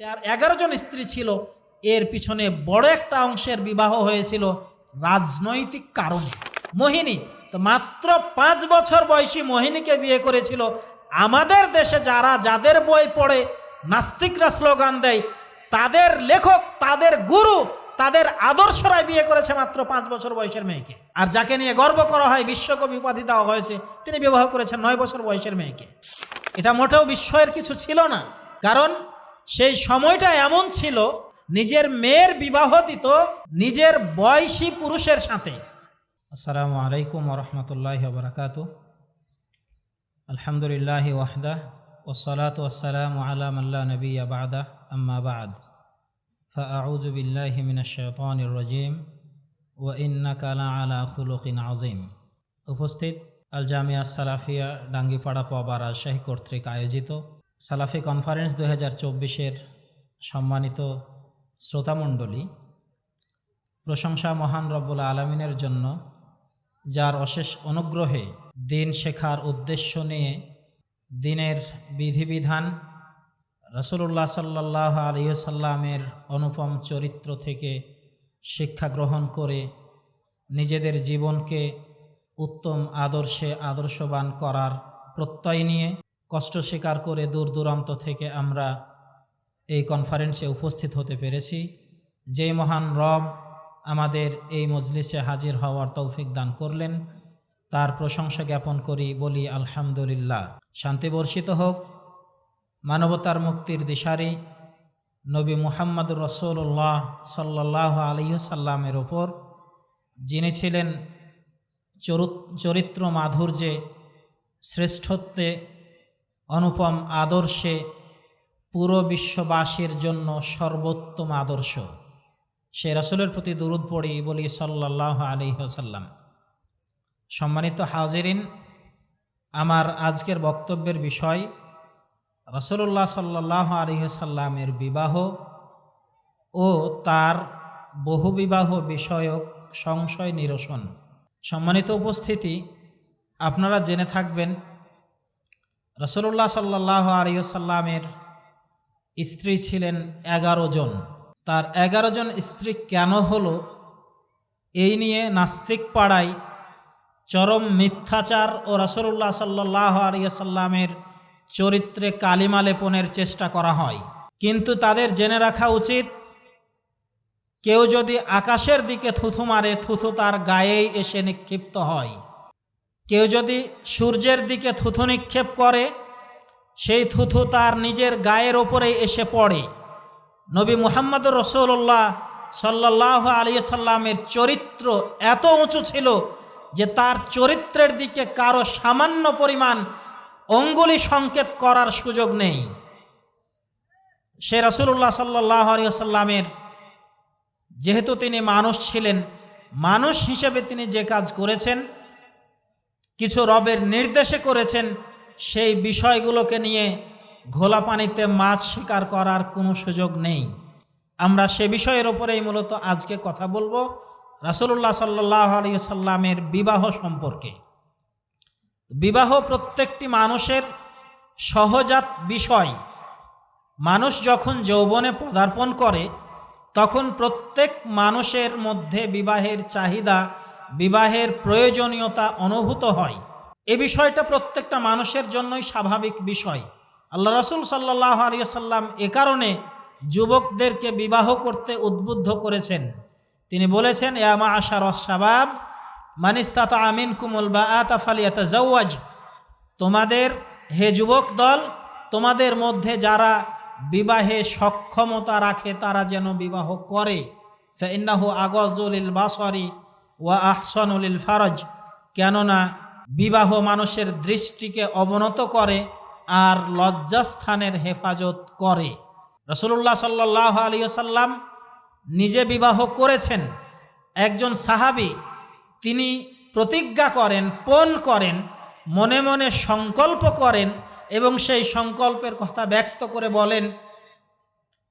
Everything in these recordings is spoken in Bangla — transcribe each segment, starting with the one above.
তার এগারো জন স্ত্রী ছিল। এর পিছনে বড় একটা অংশের বিবাহ হয়েছিল রাজনৈতিক কারণে। মোহিনী, তো মাত্র পাঁচ বছর বয়সী মোহিনীকে বিয়ে করেছিল। আমাদের দেশে যারা যাদের বই পড়ে, নাস্তিকরা স্লোগান দেয়, তাদের লেখক, তাদের গুরু, তাদের আদর্শরাই বিয়ে করেছে মাত্র পাঁচ বছর বয়সের মেয়েকে। আর যাকে নিয়ে গর্ব করা হয়, বিশ্বকবি উপাধি দেওয়া হয়েছে, তিনি বিবাহ করেছেন নয় বছর বয়সের মেয়েকে। এটা মোটেও বিস্ময়ের কিছু ছিল না। কারণ সেই সময়টা এমন ছিল নিজের মেয়ের বিবাহ দিত নিজের বয়সী পুরুষের সাথে আসসালামু আলাইকুম রহমতুল্লাহ বরকাত আলহামদুলিল্লাহ ওয়াহদা ওসলাত ওসালাম আলাম আল্লাহ নবী আবাদা আম্মা বাদ فأعوذ بالله من الشيطان الرجيم وإنك لعلى خلق عظيم উপস্থিত আল জামিয়া সালাফিয়া ডাঙ্গিপাড়া পবা রাজশাহী কর্তৃক আয়োজিত সালাফি কনফারেন্স দু হাজার চব্বিশের সম্মানিত শ্রোতামণ্ডলী, প্রশংসা মহান রব্বুল আলমিনের জন্য যার অশেষ অনুগ্রহে দিন শেখার উদ্দেশ্য নিয়ে দিনের বিধিবিধান রসুল্লাহ সাল্লাহ আলিয়াল্লামের অনুপম চরিত্র থেকে শিক্ষা গ্রহণ করে নিজেদের জীবনকে উত্তম আদর্শে আদর্শবান করার প্রত্যয় নিয়ে কষ্ট স্বীকার করে দূর দূরান্ত থেকে আমরা এই কনফারেন্সে উপস্থিত হতে পেরেছি। যে মহান রব আমাদের এই মজলিসে হাজির হওয়ার তৌফিক দান করলেন, তার প্রশংসা জ্ঞাপন করি, বলি আলহামদুলিল্লাহ। শান্তি বর্ষিত হোক। মানবতার মুক্তির দিশারি নবী মুহাম্মদ রসুল্লাহ সাল্লাহ আলিহসাল্লামের ওপর, যিনি ছিলেন চরিত্র মাধুর্যে শ্রেষ্ঠত্বে অনুপম আদর্শে পুরো বিশ্ববাসীর জন্য সর্বোত্তম আদর্শ। সে রাসুলের প্রতি দুরুদ পড়ি বলি সাল্লাহ আলিহাসাল্লাম সম্মানিত হাজিরিন, আমার আজকের বক্তব্যের বিষয় রসুল্লাহ সাল্লাহ আলিহাসাল্লামের বিবাহ ও তার বহুবিবাহ বিষয়ক সংশয় নিরসন। সম্মানিত উপস্থিতি, আপনারা জেনে থাকবেন রসুল্লাহ সাল্লাহ আলিয়াল্লামের স্ত্রী ছিলেন এগারো জন। তার এগারো জন স্ত্রী কেন হলো? এই নিয়ে নাস্তিক পাড়ায় চরম মিথ্যাচার ও রসুল্লাহ সাল্লাহ আলিয়াল্লামের চরিত্রে কালিমা লেপনের চেষ্টা করা হয়। কিন্তু তাদের জেনে রাখা উচিত, কেউ যদি আকাশের দিকে থুথু মারে, থুথু তার গায়েই এসে নিক্ষিপ্ত হয়। কেউ যদি সূর্যের দিকে থুথু নিক্ষেপ করে, সেই থুথু তার নিজের গায়ের ওপরে এসে পড়ে। নবী মুহাম্মদ রসৌল্লাহ সাল্লাহ আলিয়াল্লামের চরিত্র এত উঁচু ছিল যে তার চরিত্রের দিকে কারও সামান্য পরিমাণ অঙ্গুলি সংকেত করার সুযোগ নেই। সে রসুল্লাহ সাল্লাহ আলিয়াল্লামের যেহেতু তিনি মানুষ ছিলেন, মানুষ হিসেবে তিনি যে কাজ করেছেন কিছু রবের নির্দেশে করেছেন, সেই বিষয়গুলোকে নিয়ে ঘোলা পানিতে মাছ শিকার করার কোনো সুযোগ নেই। আমরা সে বিষয়ের ওপরেই মূলত আজকে কথা বলব রাসুল্লাহ সাল্লাহ আলী সাল্লামের বিবাহ সম্পর্কে। বিবাহ প্রত্যেকটি মানুষের সহজাত বিষয়। মানুষ যখন যৌবনে পদার্পণ করে, তখন প্রত্যেক মানুষের মধ্যে বিবাহের চাহিদা বিবাহের প্রয়োজনীয়তা অনুভূত হয়। এ বিষয়টা প্রত্যেকটা মানুষের জন্যই স্বাভাবিক বিষয়। আল্লাহ রসুল সাল্লাহ আলিয়াল্লাম এ কারণে যুবকদেরকে বিবাহ করতে উদ্বুদ্ধ করেছেন। তিনি বলেছেন ইয়ামা আশার সাবাব মানিস্তাত আমিন কুমল বা আতাফালিয়াতা জওয়াজ তোমাদের, হে যুবক দল, তোমাদের মধ্যে যারা বিবাহে সক্ষমতা রাখে, তারা যেন বিবাহ করে। ইন্নাহু আগজুলিল বাসরি ওয়া আহসানুলিল ফারজ, কেননা বিবাহ মানুষের দৃষ্টিকে অবনত করে আর লজ্জাস্থানের হেফাজত করে। রসুল্লাহ সাল্লাহ আলিয়াল্লাম নিজে বিবাহ করেছেন। একজন সাহাবি, তিনি প্রতিজ্ঞা করেন, পণ করেন, মনে মনে সংকল্প করেন এবং সেই সংকল্পের কথা ব্যক্ত করে বলেন,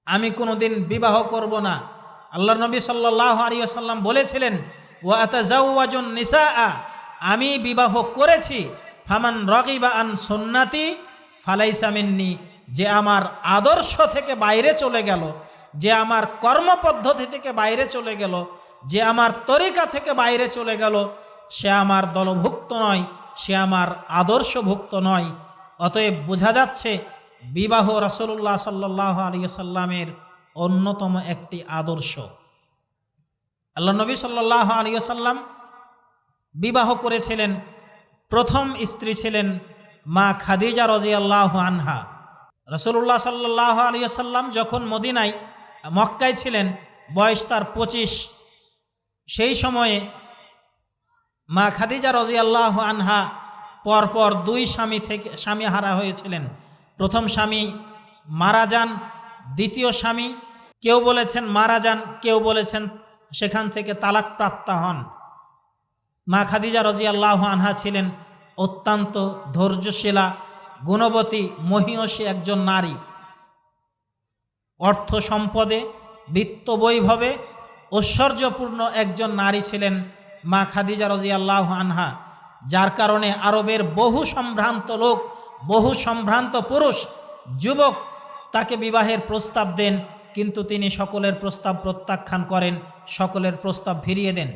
আমি কোনোদিন বিবাহ করব না। আল্লাহ নবী সাল্লাহ আলিয়াল্লাম বলেছিলেন ও আতাজাউজন নিসা আমি বিবাহ করেছি, ফামান রকিবা আন সন্নাতি ফালাইসামিন্নি যে আমার আদর্শ থেকে বাইরে চলে গেল, যে আমার কর্মপদ্ধতি থেকে বাইরে চলে গেল, যে আমার তরিকা থেকে বাইরে চলে গেল, সে আমার দলভুক্ত নয়, সে আমার আদর্শভুক্ত নয়। অতএব বোঝা যাচ্ছে, বিবাহ রাসলুল্লাহ সাল্লাহ আলিয়া সাল্লামের অন্যতম একটি আদর্শ। আল্লাহ নবী সাল্লাহ আলিয়া সাল্লাম বিবাহ করেছিলেন। প্রথম স্ত্রী ছিলেন মা খাদিজা রজি রজিয়াল্লাহ আনহা রসুল্লাহ সাল্লাহ আলিয়াল্লাম যখন মদিনায়, মক্কায় ছিলেন, বয়স তার পঁচিশ, সেই সময়ে মা খাদিজা রজিয়াল্লাহ আনহা পরপর দুই স্বামী থেকে, স্বামী হারা হয়েছিলেন। প্রথম স্বামী মারা যান, দ্বিতীয় স্বামী, কেউ বলেছেন মারা যান, কেউ বলেছেন সেখান থেকে তালাক প্রাপ্তা হন। মা খাদিজা রজিয়াল্লাহ আনহা ছিলেন অত্যন্ত ধৈর্যশীলা, গুণবতী, মহিয়সী একজন নারী। অর্থ সম্পদে, বিত্ত বৈভবে ঐশ্বর্যপূর্ণ একজন নারী ছিলেন মা খাদিজা রজিয়াল্লাহ আনহা, যার কারণে আরবের বহু সম্ভ্রান্ত লোক, বহু সম্ভ্রান্ত পুরুষ, যুবক তাকে বিবাহের প্রস্তাব দেন কিন্তু তিনি সকলের প্রস্তাব প্রত্যাখ্যান করেন, সকলের প্রস্তাব ফিরিয়ে দেন।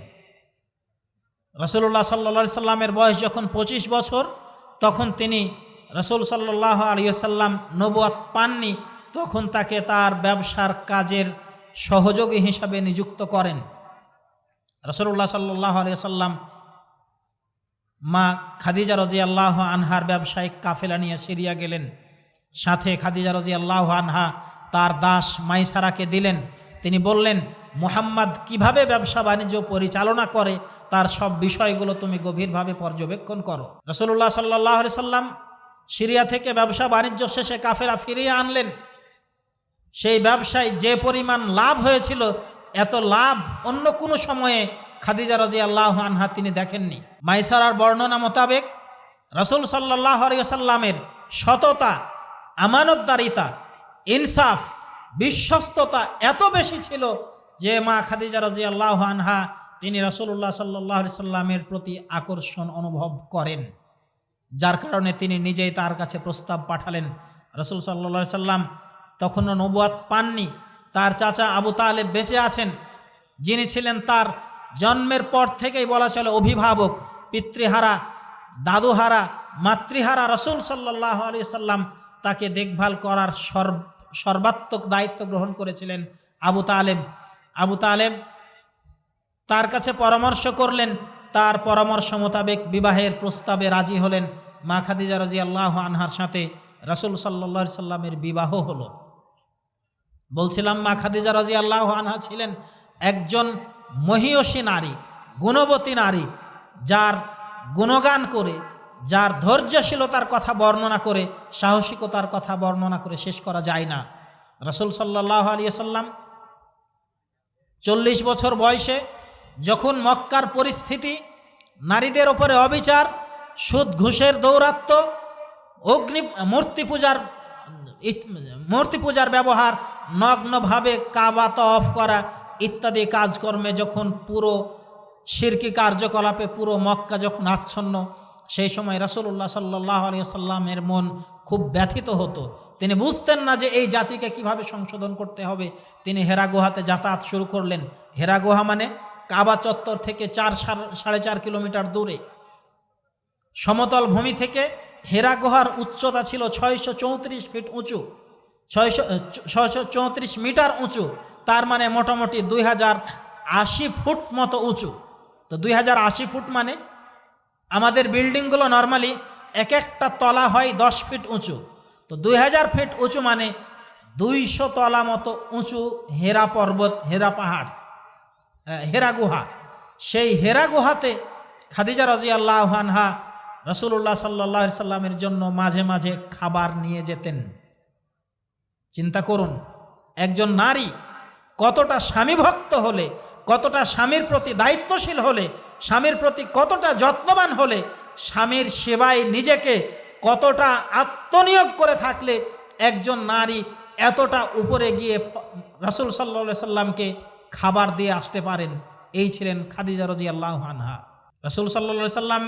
রসুল্লাহ সাল্লা সাল্লামের বয়স যখন পঁচিশ বছর, তখন তিনি রসুল সাল্লাহ আলিয়াল্লাম নবুয়াত পাননি, তখন তাকে তার ব্যবসার কাজের সহযোগী হিসাবে নিযুক্ত করেন। রসুল্লাহ সাল্লাহ আলিয়াল্লাম মা খাদিজা রাজি আল্লাহ আনহার ব্যবসায়িক কাফেলা নিয়ে সিরিয়া গেলেন। সাথে খাদিজা রাজি আল্লাহ আনহা তার দাস মাইসারাকে দিলেন। তিনি বললেন, মুহাম্মদ কীভাবে ব্যবসা বাণিজ্য পরিচালনা করে, তার সব বিষয়গুলো তুমি গভীরভাবে পর্যবেক্ষণ করো? রসুল্লাহ সাল্লাহ সাল্লাম সিরিয়া থেকে ব্যবসা বাণিজ্য শেষে কাফেরা ফিরিয়ে আনলেন। সেই ব্যবসায় যে পরিমাণ লাভ হয়েছিল, এত লাভ অন্য কোনো সময়ে খাদিজা রাজি আল্লাহ আনহা তিনি দেখেননি। মাইসারার বর্ণনা মোতাবেক রসুল সাল্লাহ সাল্লামের সততা, আমানতদারিতা ইনসাফ, বিশ্বস্ততা এত বেশি ছিল যে মা খাদিজা রাজি আল্লাহ আনহা, তিনি রসুল্লাহ সাল্লাহ সাল্লামের প্রতি আকর্ষণ অনুভব করেন। যার কারণে তিনি নিজেই তার কাছে প্রস্তাব পাঠালেন। রসুল সাল্লা সাল্লাম তখনও নবুয়াত পাননি। তার চাচা আবু তালেব বেঁচে আছেন। যিনি ছিলেন তার জন্মের পর থেকেই বলা চলে অভিভাবক, পিতৃহারা, দাদুহারা, মাতৃহারা রসুল সাল্লাহ আলি সাল্লাম তাকে দেখভাল করার সর্বাত্মক দায়িত্ব গ্রহণ করেছিলেন আবু তালেব। আবু তালেব তার কাছে পরামর্শ করলেন, তার পরামর্শ মোতাবেক বিবাহের প্রস্তাবে রাজি হলেন মা খাদিজা রাজি আল্লাহ আনহার সাথে। রাসুল সাল্লা সাল্লামের বিবাহ হলো। বলছিলাম, মা খাদিজা রাজি আল্লাহ আনহা ছিলেন একজন মহিয়সী নারী, গুণবতী নারী, যার গুণগান করে যার ধৈর্যশীলতার কথা বর্ণনা করে, সাহসিকতার কথা বর্ণনা করে শেষ করা যায় না। রসুল সাল্লাহ আলিয়া সাল্লাম চল্লিশ বছর বয়সে যখন মক্কার পরিস্থিতি, নারীদের ওপরে অবিচার, সুদ, ঘুষের দৌরাত্ম, অগ্নি, মূর্তি পূজার মূর্তি পূজার ব্যবহার, নগ্নভাবে কাবা অফ করা ইত্যাদি কাজকর্মে যখন পুরো শিরকি কার্যকলাপে পুরো মক্কা যখন আচ্ছন্ন সেই সময় রাসুল্লাহ সাল্লাহ আলিয়াল্লামের মন খুব ব্যথিত হতো। তিনি বুঝতেন না যে এই জাতিকে কীভাবে সংশোধন করতে হবে। তিনি হেরা গুহাতে যাতায়াত শুরু করলেন। হেরা গুহা মানে কাবা চত্বর থেকে চার সাড়ে চার কিলোমিটার দূরে। সমতল ভূমি থেকে হেরা গুহার উচ্চতা ছিল ছয়শো চৌত্রিশ ফিট উঁচু। ছয়শো ছয়শো চৌত্রিশ মিটার উঁচু। তার মানে মোটামুটি দুই হাজার আশি ফুট মতো উঁচু। তো দুই হাজার আশি ফুট মানে আমাদের বিল্ডিংগুলো নর্মালি এক একটা তলা হয় দশ ফিট উঁচু। তো দুই হাজার ফিট উঁচু মানে দুইশো তলা মতো উঁচু হেরা পর্বত, হেরা পাহাড় হেরা গুহা। সেই হেরা গুহাতে খাদিজা রাজি আল্লাহ আনহা রসুল্লাহ সাল্লাহ সাল্লামের জন্য মাঝে মাঝে খাবার নিয়ে যেতেন। চিন্তা করুন, একজন নারী কতটা স্বামী ভক্ত হলে, কতটা স্বামীর প্রতি দায়িত্বশীল হলে স্বামীর প্রতি কতটা যত্নবান হলে স্বামীর সেবায় নিজেকে কতটা আত্মনিয়োগ করে থাকলে একজন নারী এতটা উপরে গিয়ে রাসুল সাল্লা সাল্লামকে খাবার দিয়ে আসতে পারেন? এই ছিলেন খাদিজা রাজি আল্লাহ আনহা। রসুল সাল্লা সাল্লাম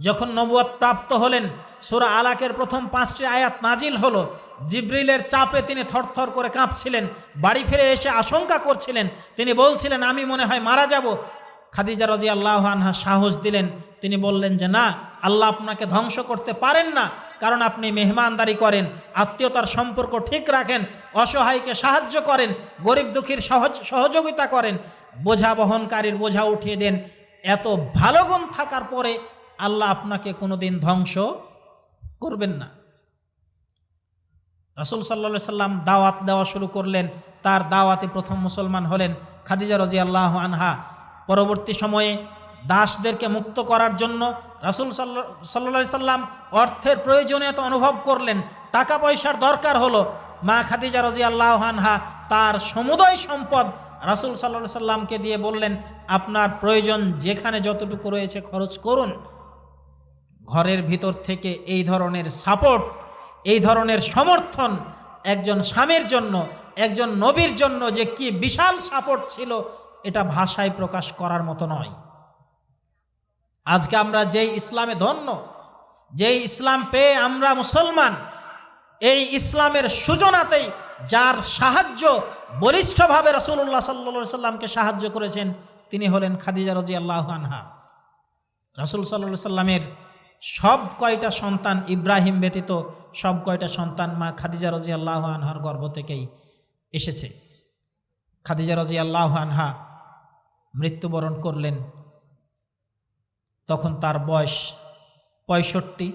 যখন নবুয়াত প্রাপ্ত হলেন, সুরা আলাকের প্রথম পাঁচটি আয়াত নাজিল হলো। জিব্রিলের চাপে তিনি থরথর করে কাঁপছিলেন, বাড়ি ফিরে এসে আশঙ্কা করছিলেন। তিনি বলছিলেন, আমি মনে হয় মারা যাব। খাদিজা রাজি আল্লাহ আনহা সাহস দিলেন। তিনি বললেন যে, না, আল্লাহ আপনাকে ধ্বংস করতে পারেন না, কারণ আপনি মেহমানদারি করেন, আত্মীয়তার সম্পর্ক ঠিক রাখেন, অসহায়কে সাহায্য করেন, গরিব দুঃখীর সহজ, সহযোগিতা করেন। বোঝা বহনকারীর বোঝা উঠিয়ে দেন। এত ভালো গুণ থাকার পরে আল্লাহ আপনাকে কোনোদিন ধ্বংস করবেন না। রাসুল সাল্লা সাল্লাম দাওয়াত দেওয়া শুরু করলেন। তার দাওয়াতে প্রথম মুসলমান হলেন খাদিজা রাজি আল্লাহ আনহা। পরবর্তী সময়ে দাসদেরকে মুক্ত করার জন্য রাসুল সাল্লা সাল্লা সাল্লাম অর্থের প্রয়োজনীয়তা অনুভব করলেন টাকা পয়সার দরকার হলো। মা খাদিজা রাজি আল্লাহ তার সমুদয় সম্পদ রাসুল সাল্লা সাল্লামকে দিয়ে বললেন, আপনার প্রয়োজন যেখানে যতটুকু রয়েছে খরচ করুন। ঘরের ভিতর থেকে এই ধরনের সাপোর্ট, এই ধরনের সমর্থন একজন স্বামীর জন্য, একজন নবীর জন্য যে কি বিশাল সাপোর্ট ছিল এটা ভাষায় প্রকাশ করার মতো নয়। আজকে আমরা যেই ইসলামে ধন্য, যেই ইসলাম পেয়ে আমরা মুসলমান, এই ইসলামের সূচনাতেই যার সাহায্য বলিষ্ঠভাবে রসুল্লাহ সাল্লা সাল্লামকে সাহায্য করেছেন, তিনি হলেন খাদিজা রাজি আনহা। রসুল সাল্লা সাল্লামের সব কয়টা সন্তান ইব্রাহিম ব্যতীত সব কয়টা সন্তান মা খাদিজা রাজি আল্লাহ আনহার গর্ভ থেকেই এসেছে। খাদিজা রাজি আল্লাহ আনহা মৃত্যুবরণ করলেন। তখন তার বয়স পঁয়ষট্টি।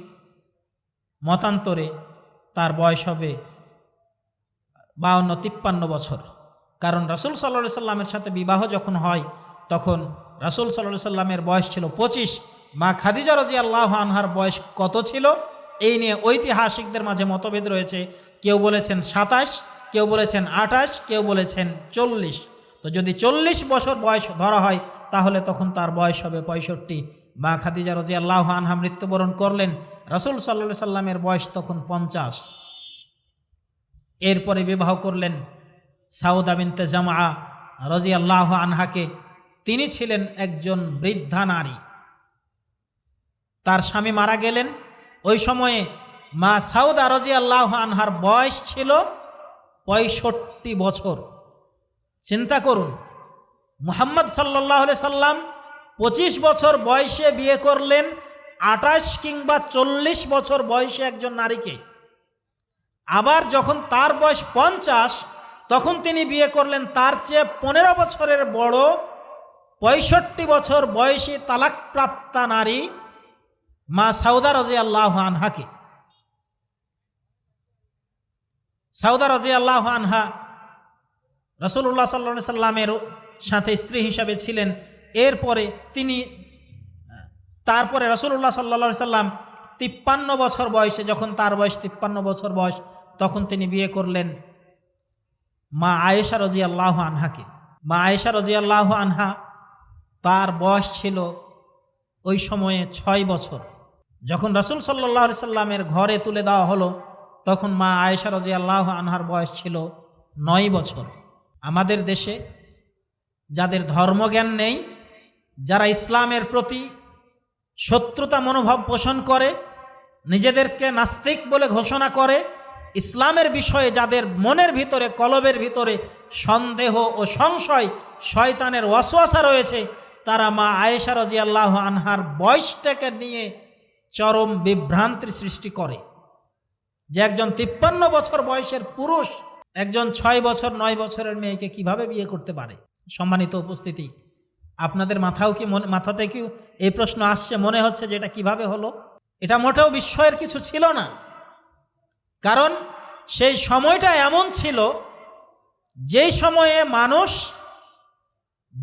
মতান্তরে তার বয়স হবে বাউন্ন তিপ্পান্ন বছর। কারণ রাসুল সাল্লা সাল্লামের সাথে বিবাহ যখন হয়, তখন রাসুল সাল্লা সাল্লামের বয়স ছিল পঁচিশ। মা খাদিজা রাজি আল্লাহ আনহার বয়স কত ছিল? এই নিয়ে ঐতিহাসিকদের মাঝে মতভেদ রয়েছে। কেউ বলেছেন সাতাশ, কেউ বলেছেন আঠাশ, কেউ বলেছেন চল্লিশ। তো যদি চল্লিশ বছর বয়স ধরা হয়, তাহলে তখন তার বয়স হবে পঁয়ষট্টি। মা খাদিজা রাজি আল্লাহ আনহা মৃত্যুবরণ করলেন, রসুল সাল্লা সাল্লামের বয়স তখন পঞ্চাশ। এরপরে বিবাহ করলেন সাউদা বিনতে জামা রাজি আল্লাহ আনহাকে। তিনি ছিলেন একজন বৃদ্ধা নারী। তার স্বামী মারা গেলেন। ওই সময়ে মা সাউদা রাজি আল্লাহ আনহার বয়স ছিল পঁয়ষট্টি বছর। চিন্তা করুন। মুহাম্মদ সাল্লাহ সাল্লাম পঁচিশ বছর বয়সে বিয়ে করলেন, আঠাশ কিংবা চল্লিশ বছর বয়সে একজন নারীকে। আবার যখন তার বয়স পঞ্চাশ, তখন তিনি বিয়ে করলেন, তার চেয়ে পনেরো বছরের বড় পঁয়ষট্টি বছর বয়সী তালাকপ্রাপ্তা নারী মা সাউদা রাজি আল্লাহ আনহাকে। সাউদা রাজি আল্লাহ আনহা রসুল্লাহ সাল্লা সাল্লামের সাথে স্ত্রী হিসাবে ছিলেন। এরপরে তিনি, তারপরে রসুল্লাহ সাল্লা সাল্লাম তিপ্পান্ন বছর বয়সে, যখন তার বয়স তিপ্পান্ন বছর বয়স, তখন তিনি বিয়ে করলেন মা আয়েশা রাজি আল্লাহ আনহাকে। মা আয়েশা রাজি আল্লাহ আনহা, তার বয়স ছিল ওই সময়ে ছয় বছর। যখন রসুল সাল্লাহ সাল্লামের ঘরে তুলে দেওয়া হলো, তখন মা আয়েশা রাজি আল্লাহ আনহার বয়স ছিল নয় বছর। আমাদের দেশে, যাদের ধর্মজ্ঞান নেই, যারা ইসলামের প্রতি শত্রুতা মনোভাব পোষণ করে, নিজেদেরকে নাস্তিক বলে ঘোষণা করে, ইসলামের বিষয়ে যাদের মনের ভিতরে, কলবের ভিতরে সন্দেহ ও সংশয়, শয়তানের ওয়াসওয়াসা রয়েছে, তারা মা আয়েশা রাজি আল্লাহ আনহার বয়সটাকে নিয়ে চরম বিভ্রান্তির সৃষ্টি করে। যে একজন তিপ্পান্ন বছর বয়সের পুরুষ একজন ছয় বছর, নয় বছরের মেয়েকে কীভাবে বিয়ে করতে পারে? সম্মানিত উপস্থিতি, আপনাদের মাথাও কি মনে, মাথাতে কি এই প্রশ্ন আসছে? মনে হচ্ছে যে এটা কীভাবে হলো? এটা মোটেও বিস্ময়ের কিছু ছিল না। কারণ সেই সময়টা এমন ছিল যেই সময়ে মানুষ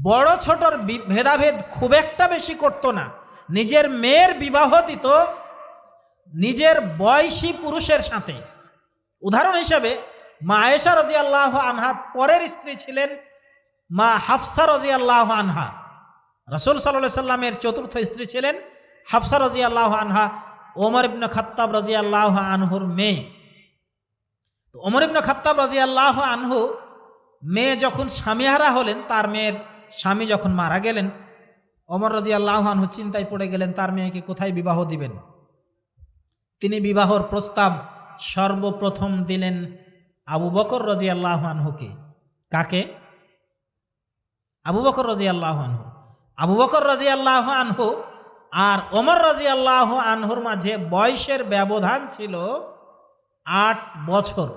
বড়, ছোটর ভেদাভেদ খুব একটা বেশি করত না। নিজের মেয়ের বিবাহ দিত নিজের বয়সী পুরুষের সাথে। উদাহরণ হিসাবে মা আয়েশা রাজি আল্লাহ আনহার পরের স্ত্রী ছিলেন মা হাফসা রাজি আল্লাহ আনহা। রসুল সাল্লাহ সাল্লামের চতুর্থ স্ত্রী ছিলেন হাফসা রাজি আল্লাহ আনহা, ওমর ইবন খাত্তাব রাজি আল্লাহ আনহুর মেয়ে। তো ওমর ইবন খাত্তাব রাজি আল্লাহ আনহু মেয়ে যখন স্বামীহারা হলেন, তার মেয়ের স্বামী যখন মারা গেলেন অমর রাজি আল্লাহানহু চিন্তায় পড়ে গেলেন, তার মেয়েকে কোথায় বিবাহ দিবেন? তিনি বিবাহর প্রস্তাব সর্বপ্রথম দিলেন আবু বকর রাজি আল্লাহানহুকে কাকে? আবু বকর রাজি আল্লাহানহু আবু বকর রাজি আল্লাহ আনহু আর ওমর রাজি আল্লাহ আনহুর মাঝে বয়সের ব্যবধান ছিল আট বছর।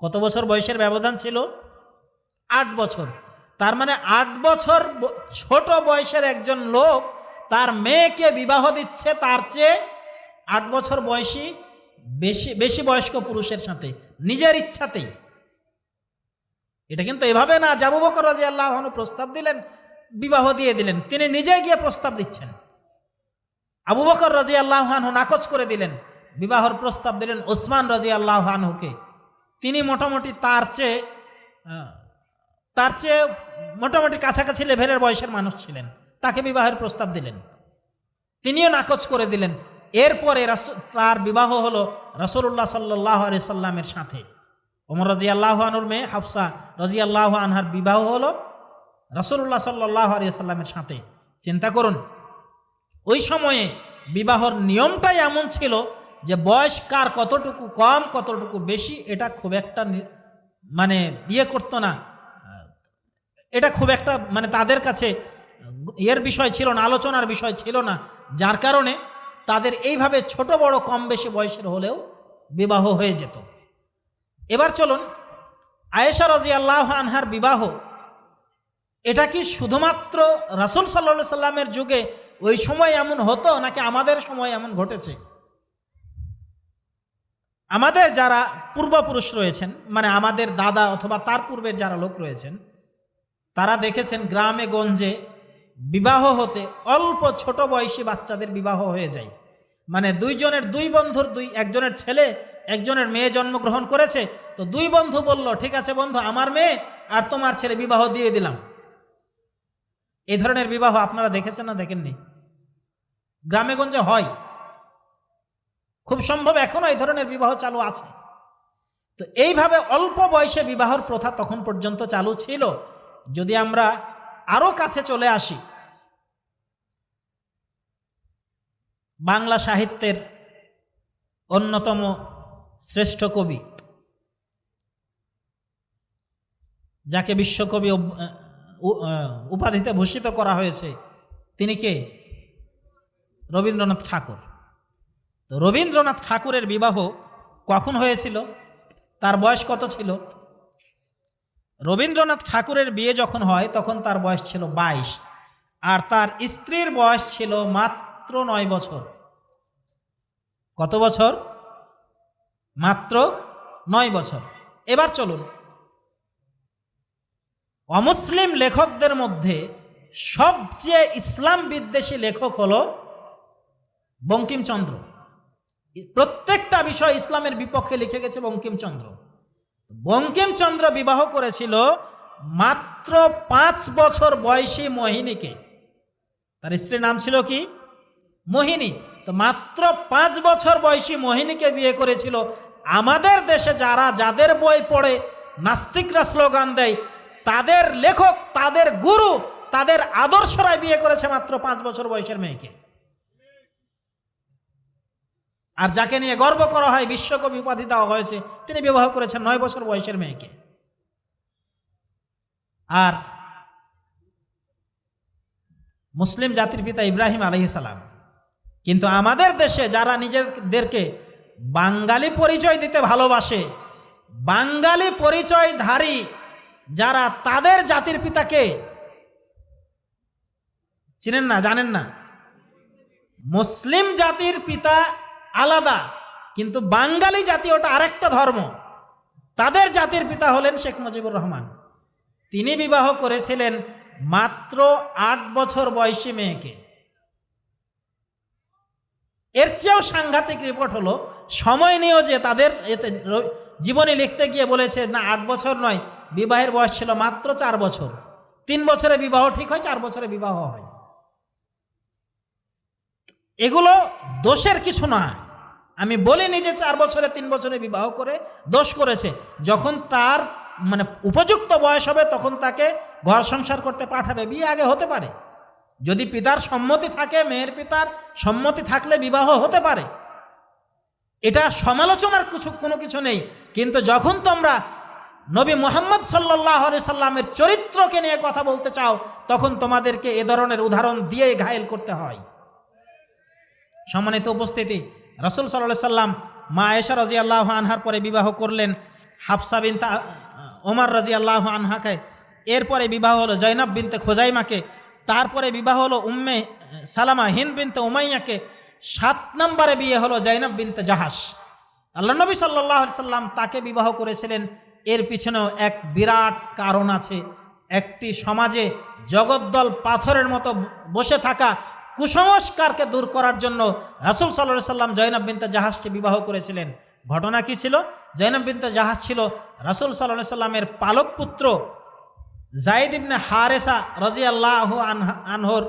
কত বছর বয়সের ব্যবধান ছিল? আট বছর। তার মানে আট বছর ছোট বয়সের একজন লোক তার মেয়েকে বিবাহ দিচ্ছে, তার চেয়ে আট বছর বয়সী বেশি বেশি বয়স্ক পুরুষের সাথে, নিজের ইচ্ছাতেই। এটা কিন্তু এভাবে না জাবু বকর রাজি আল্লাহ প্রস্তাব দিলেন, বিবাহ দিয়ে দিলেন, তিনি নিজে গিয়ে প্রস্তাব দিচ্ছেন। আবু বকর রাজি আল্লাহানহু নাকচ করে দিলেন, বিবাহর প্রস্তাব দিলেন ওসমান রাজি আল্লাহানহুকে তিনি মোটামুটি তার চেয়ে তার চেয়ে মোটামুটি কাছাকাছি লেভেলের বয়সের মানুষ ছিলেন, তাকে বিবাহের প্রস্তাব দিলেন। তিনিও নাকচ করে দিলেন এরপরে তার বিবাহ হলো রসুল্লাহ সাল্লাহ আলি সাল্লামের সাথে। ওমর রাজি আল্লাহ আনুর মেয়ে হাফসা রাজি আল্লাহ আনহার বিবাহ হলো রসুল্লাহ সাল্লাহ আলি সাল্লামের সাথে। চিন্তা করুন, ওই সময়ে বিবাহর নিয়মটাই এমন ছিল যে বয়স কার কতটুকু কম, কতটুকু বেশি, এটা খুব একটা মানে ইয়ে করতো না। এটা খুব একটা মানে তাদের কাছে এর বিষয় ছিল না, আলোচনার বিষয় ছিল না। যার কারণে তাদের এইভাবে ছোট বড় কম বেশি বয়সের হলেও বিবাহ হয়ে যেত। এবার চলুন, আয়েশা রাজি আল্লাহ আনহার বিবাহ, এটা কি শুধুমাত্র রাসুল সাল্লা সাল্লামের যুগে ওই সময় এমন হতো নাকি আমাদের সময় এমন ঘটেছে? আমাদের যারা পূর্বপুরুষ রয়েছেন মানে আমাদের দাদা অথবা তার পূর্বের যারা লোক রয়েছেন, তারা দেখেছেন গ্রামে গঞ্জে বিবাহ হতে অল্প ছোট বয়সী বাচ্চাদের বিবাহ হয়ে যায়। মানে দুইজনের দুই বন্ধুর দুই, একজনের ছেলে, একজনের মেয়ে জন্মগ্রহণ করেছে, তো দুই বন্ধু বলল, ঠিক আছে বন্ধু, আমার মেয়ে আর তোমার ছেলে বিবাহ দিয়ে দিলাম। এই ধরনের বিবাহ আপনারা দেখেছেন না দেখেননি? গ্রামেগঞ্জে হয়। খুব সম্ভব এখনও এই ধরনের বিবাহ চালু আছে। তো এইভাবে অল্প বয়সে বিবাহর প্রথা তখন পর্যন্ত চালু ছিল। যদি আমরা আরও কাছে চলে আসি। বাংলা সাহিত্যের অন্যতম শ্রেষ্ঠ কবি, যাকে বিশ্বকবি উপাধিতে ভূষিত করা হয়েছে, তিনি কে? রবীন্দ্রনাথ ঠাকুর। তো রবীন্দ্রনাথ ঠাকুরের বিবাহ কখন হয়েছিল? তার বয়স কত ছিল? রবীন্দ্রনাথ ঠাকুরের বিয়ে যখন হয়, তখন তার বয়স ছিল বাইশ। আর তার স্ত্রীর বয়স ছিল মাত্র নয় বছর। কত বছর? মাত্র নয় বছর। এবার চলুন। অমুসলিম লেখকদের মধ্যে সবচেয়ে ইসলাম বিদ্বেষী লেখক হল বঙ্কিমচন্দ্র। প্রত্যেকটা বিষয় ইসলামের বিপক্ষে লিখে গেছে বঙ্কিমচন্দ্র। বঙ্কিমচন্দ্র বিবাহ করেছিল মাত্র পাঁচ বছর বয়সী মোহিনীকে। তার স্ত্রীর নাম ছিল কি? মোহিনী। তো মাত্র পাঁচ বছর বয়সী মোহিনীকে বিয়ে করেছিল আমাদের দেশে যারা, যাদের বই পড়ে, নাস্তিকরা স্লোগান দেয়, তাদের লেখক, তাদের গুরু, তাদের আদর্শরাই বিয়ে করেছে মাত্র পাঁচ বছর বয়সের মেয়েকে। আর যাকে নিয়ে গর্ব করা হয়, বিশ্বকবি উপাধি দেওয়া হয়েছে, তিনি বিবাহ করেছেন নয় বছর বয়সের মেয়েকে। আর মুসলিম জাতির পিতা ইব্রাহিম আলহি সালাম। কিন্তু আমাদের দেশে যারা নিজেদেরকে বাঙালি পরিচয় দিতে ভালোবাসে, বাঙালি পরিচয়ধারী যারা তাদের জাতির পিতাকে চিনেন না, জানেন না, মুসলিম জাতির পিতা আলাদা। কিন্তু বাঙালি জাতি ওটা আরেকটা ধর্ম। তাদের জাতির পিতা হলেন শেখ মুজিবুর রহমান। তিনি বিবাহ করেছিলেন মাত্র আট বছর বয়সী মেয়েকে। এর চেয়েও সাংঘাতিক রিপোর্ট হলো, সময় নিয়েও যে তাদের এতে জীবনী লিখতে গিয়ে বলেছে, না, আট বছর নয়, বিবাহের বয়স ছিল মাত্র চার বছর। তিন বছরে বিবাহ ঠিক হয়, চার বছরে বিবাহ হয়। এগুলো দোষের কিছু না আমি বলিনি যে চার বছরে, তিন বছরে বিবাহ করে দোষ করেছে। যখন তার মানে উপযুক্ত বয়স হবে, তখন তাকে ঘর সংসার করতে পাঠাবে। বিয়ে আগে হতে পারে। যদি পিতার সম্মতি থাকে, মেয়ের পিতার সম্মতি থাকলে বিবাহ হতে পারে। এটা সমালোচনার কিছু, কোনো কিছু নেই। কিন্তু যখন তোমরা নবী মোহাম্মদ সাল্লাহ সাল্লামের চরিত্রকে নিয়ে কথা বলতে চাও, তখন তোমাদেরকে এ ধরনের উদাহরণ দিয়ে ঘায়েল করতে হয়। সম্মানিত উপস্থিতি, রসুল সাল্লাহ সাল্লাম মা আয়েশা রাজি আল্লাহ আনহার পরে বিবাহ করলেন, হাফসা বিনতে ওমর রাজি আল্লাহ আনহাকে। এরপরে বিবাহ হলো জৈনব বিনতে খোজাইমাকে, তারপরে বিবাহ হলো উম্মে সালামা হিন্দ বিনতে উমাইয়াকে, সাত নম্বরে বিয়ে হলো জৈনব বিনতে জাহাস আল্লাহ নবী সাল্লাহ সাল্লাম তাকে বিবাহ করেছিলেন। এর পিছনেও এক বিরাট কারণ আছে। একটি সমাজে জগদ্দল পাথরের মতো বসে থাকা কুসংস্কারকে দূর করার জন্য রাসুল সাল্লাহ সাল্লাম জৈনব জাহাজকে বিবাহ করেছিলেন। ঘটনা কি ছিল? জৈনব জাহাজ ছিল রাসুল সাল্লাহ সাল্লামের পালক পুত্র জাইদ ইবনে হারেসা রাজি আল্লাহ আনহর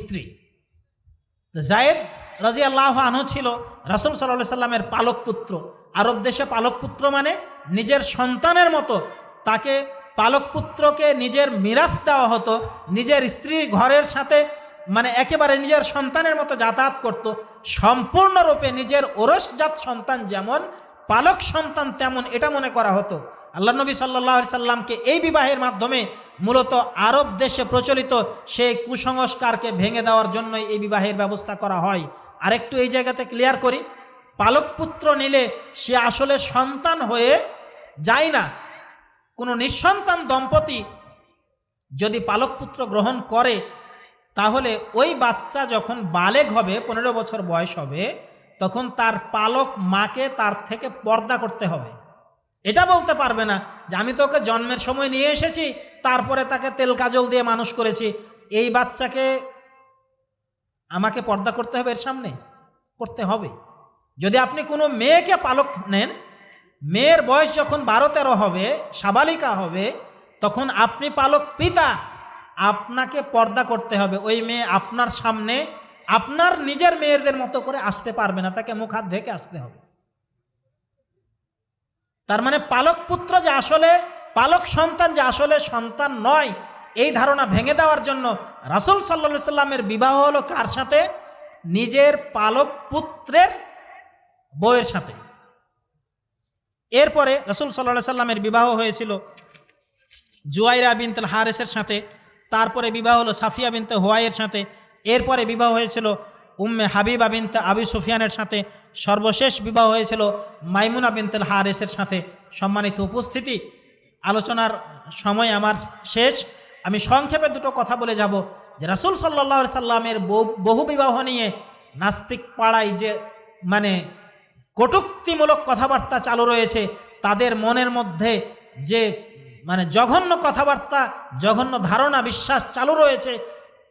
স্ত্রী। তো জায়েদ রাজি আল্লাহ আনহু ছিল রাসুল সাল্লাহ সাল্লামের পালক পুত্র। আরব দেশে পালক পুত্র মানে নিজের সন্তানের মতো। তাকে পালক পুত্রকে নিজের মিরাজ দেওয়া হতো, নিজের স্ত্রী ঘরের সাথে মানে একেবারে নিজের সন্তানের মতো যাতায়াত করত, সম্পূর্ণরূপে নিজের ওরসজাত সন্তান যেমন, পালক সন্তান তেমন এটা মনে করা হতো। আল্লাহ নবী সাল্লাহ সাল্লামকে এই বিবাহের মাধ্যমে মূলত আরব দেশে প্রচলিত সেই কুসংস্কারকে ভেঙে দেওয়ার জন্যই এই বিবাহের ব্যবস্থা করা হয়। আরেকটু এই জায়গাতে ক্লিয়ার করি, পালক পুত্র নিলে সে আসলে সন্তান হয়ে যায় না। কোনো নিঃসন্তান দম্পতি যদি পালক পুত্র গ্রহণ করে তাহলে ওই বাচ্চা যখন বালেগ হবে, পনেরো বছর বয়স হবে, তখন তার পালক মাকে তার থেকে পর্দা করতে হবে। এটা বলতে পারবে না যে আমি তোকে জন্মের সময় নিয়ে এসেছি, তারপরে তাকে তেল কাজল দিয়ে মানুষ করেছি। এই বাচ্চাকে আমাকে পর্দা করতে হবে এর সামনে? করতে হবে। যদি আপনি কোনো মেয়েকে পালক নেন, মেয়ের বয়স যখন বারো তেরো হবে, সাবালিকা হবে, তখন আপনি পালক পিতা। আপনাকে পর্দা করতে হবে। ওই মেয়ে আপনার সামনে আপনার নিজের মেয়েদের মতো করে আসতে পারবে না, তাকে মুখ হাত ঢেকে আসতে হবে। তার মানে পালক পুত্র যে আসলে, পালক সন্তান যে আসলে সন্তান নয়, এই ধারণা ভেঙে দেওয়ার জন্য রাসুল সাল্লা সাল্লামের বিবাহ হলো কার সাথে? নিজের পালক পুত্রের বউয়ের সাথে। এরপরে রসুল সাল্লাহ সাল্লামের বিবাহ হয়েছিল জুয়াইরা বিনতেল হারেসের সাথে। তারপরে বিবাহ হলো সাফিয়া বিনতে হোয়াইয়ের সাথে। এরপরে বিবাহ হয়েছিল উম্মে হাবিবা বিনতে আবি সুফিয়ানের সাথে। সর্বশেষ বিবাহ হয়েছিল মাইমুনা বিনতেল হারেসের সাথে। সম্মানিত উপস্থিতি, আলোচনার সময় আমার শেষ। আমি সংক্ষেপে দুটো কথা বলে যাব যে রাসুল সাল্লাহ সাল্লামের বহু বিবাহ নিয়ে নাস্তিক পাড়ায় যে মানে কটুক্তিমূলক কথাবার্তা চালু রয়েছে, তাদের মনের মধ্যে যে মানে জঘন্য কথাবার্তা, জঘন্য ধারণা, বিশ্বাস চালু রয়েছে।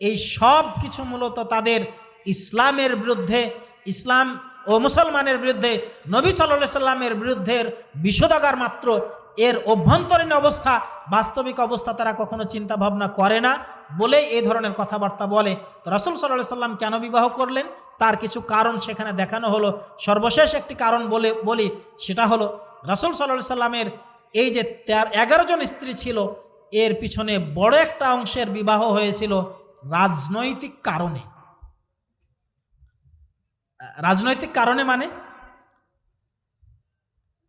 এই সব কিছু মূলত তাদের ইসলামের বিরুদ্ধে, ইসলাম ও মুসলমানের বিরুদ্ধে, নবী সাল্লাহ সাল্লামের বিরুদ্ধের বিষোদাগার মাত্র। এর অভ্যন্তরীণ অবস্থা, বাস্তবিক অবস্থা তারা কখনো চিন্তা ভাবনা করে না বলেই এই ধরনের কথাবার্তা বলে। রসুল সাল্লাহ সাল্লাম কেন বিবাহ করলেন? তার কিছু কারণ সেখানে দেখানো হলো। সর্বশেষ একটি কারণ বলে, বলি, সেটা হলো রসুল সাল্লাহ সাল্লামের এই যে তার এগারো জন স্ত্রী ছিল, এর পিছনে বড় একটা অংশের বিবাহ হয়েছিল রাজনৈতিক কারণে। রাজনৈতিক কারণে মানে?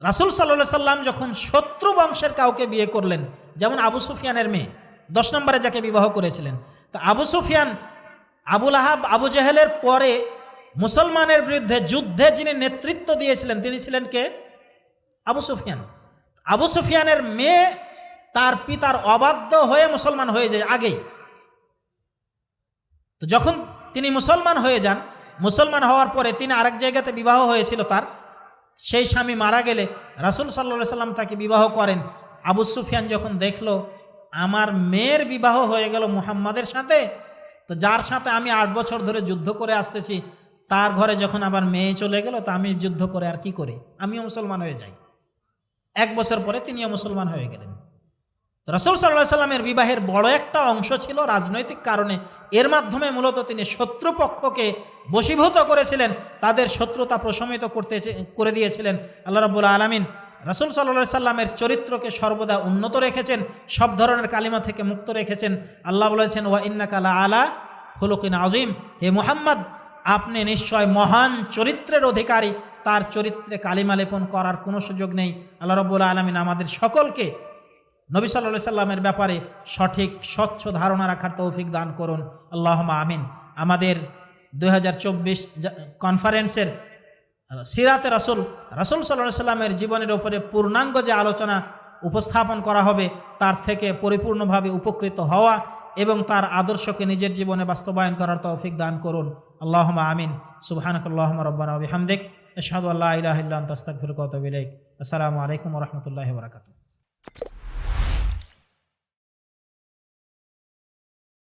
রাসুল সাল্লাহ সাল্লাম যখন শত্রু বংশের কাউকে বিয়ে করলেন, যেমন আবু সুফিয়ানের মেয়ে, দশ নম্বরে যাকে বিবাহ করেছিলেন, তো আবু সুফিয়ান আবুল আহাব আবু জাহেলের পরে মুসলমানের বিরুদ্ধে যুদ্ধে যিনি নেতৃত্ব দিয়েছিলেন, তিনি ছিলেন কে? আবু সুফিয়ান। আবু সুফিয়ানের মেয়ে তার পিতার অবাধ্য হয়ে মুসলমান হয়ে যায় আগেই। তো যখন তিনি মুসলমান হয়ে যান, মুসলমান হওয়ার পরে তিনি আরেক জায়গাতে বিবাহ হয়েছিল তার। সেই স্বামী মারা গেলে রাসুল সাল্লা সাল্লাম তাকে বিবাহ করেন। আবু সুফিয়ান যখন দেখল, আমার মেয়ের বিবাহ হয়ে গেল মুহাম্মাদের সাথে? তো যার সাথে আমি আট বছর ধরে যুদ্ধ করে আসতেছি, তার ঘরে যখন আবার মেয়ে চলে গেল, তা আমি যুদ্ধ করে আর কি করি? আমিও মুসলমান হয়ে যাই। এক বছর পরে তিনিও মুসলমান হয়ে গেলেন। রসুল সাল্লাহ সাল্লামের বিবাহের বড় একটা অংশ ছিল রাজনৈতিক কারণে। এর মাধ্যমে মূলত তিনি শত্রুপক্ষকে বশীভূত করেছিলেন, তাদের শত্রুতা প্রশমিত করতে করে দিয়েছিলেন। আল্লাহ রব্বুল আলমিন রসুল সাল্লা সাল্লামের চরিত্রকে সর্বদা উন্নত রেখেছেন, সব ধরনের কালিমা থেকে মুক্ত রেখেছেন। আল্লাহ বলেছেন, ওয়া ইন্নাকালা আলা খুলুকিন আজিম হে মুহাম্মদ, আপনি নিশ্চয় মহান চরিত্রের অধিকারী। তার চরিত্রে কালিমা লেপন করার কোনো সুযোগ নেই। আল্লাহ রব্বুল আলমিন আমাদের সকলকে নবী সাল্লাহ সাল্লামের ব্যাপারে সঠিক, স্বচ্ছ ধারণা রাখার তৌফিক দান করুন। আল্লাহ আমিন। আমাদের দু হাজার চব্বিশ কনফারেন্সের সিরাতে রাসুল রাসুল সাল্লাহ সাল্লামের জীবনের উপরে পূর্ণাঙ্গ যে আলোচনা উপস্থাপন করা হবে, তার থেকে পরিপূর্ণভাবে উপকৃত হওয়া এবং তার আদর্শকে নিজের জীবনে বাস্তবায়ন করার তৌফিক দান করুন। আল্লাহ আমিন। সুবাহানকল্লাহ রব্বানা বিহামদিক। আশহাদু আল্লাহ ইলাহা ইল্লা আনতা ওয়া আতুবু ইলাইক। আসসালামু আলাইকুম ওয়া রাহমাতুল্লাহি ওয়া বারাকাতুহু।